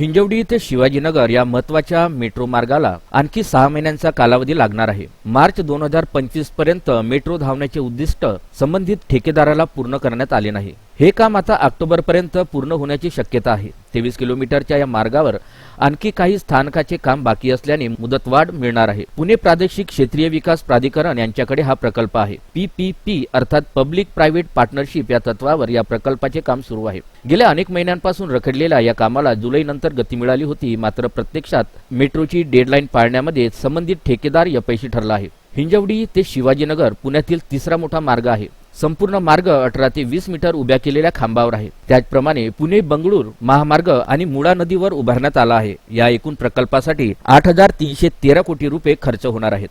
हिंजवडी इथे शिवाजीनगर या महत्त्वाच्या मेट्रो मार्गाला आणखी सहा महिन्यांचा कालावधी लागणार आहे. मार्च दोन हजार पंचवीसपर्यंत मेट्रो धावण्याचे उद्दिष्ट संबंधित ठेकेदाराला पूर्ण करण्यात आले नाही. हे काम आता ऑक्टोबरपर्यंत पूर्ण होण्याची शक्यता आहे. तेवीस किलोमीटरच्या या मार्गावर आणखी काही स्थानकाचे काम बाकी असल्याने मुदतवाढ मिळणार आहे. पुणे प्रादेशिक क्षेत्रीय विकास प्राधिकरण यांच्याकडे हा प्रकल्प आहे. पीपीपी अर्थात पब्लिक प्रायव्हेट पार्टनरशिप या तत्वावर या प्रकल्पाचे काम सुरू आहे. गेल्या अनेक महिन्यांपासून रखडलेल्या या कामाला जुलै नंतर गती मिळाली होती मात्र प्रत्यक्षात मेट्रोची डेडलाईन पाळण्यामध्ये संबंधित ठेकेदार यपयशी ठरला आहे. हिंजवडी ते शिवाजीनगर पुण्यातील तिसरा मोठा मार्ग आहे. संपूर्ण मार्ग अठरा ते वीस मीटर उभ्या केलेल्या खांबावर आहे. त्याचप्रमाणे पुणे बंगळूर महामार्ग आणि मुळा नदीवर उभारण्यात आला आहे. या एकूण प्रकल्पासाठी आठ हजार तीनशे तेरा कोटी रुपये खर्च होणार आहेत.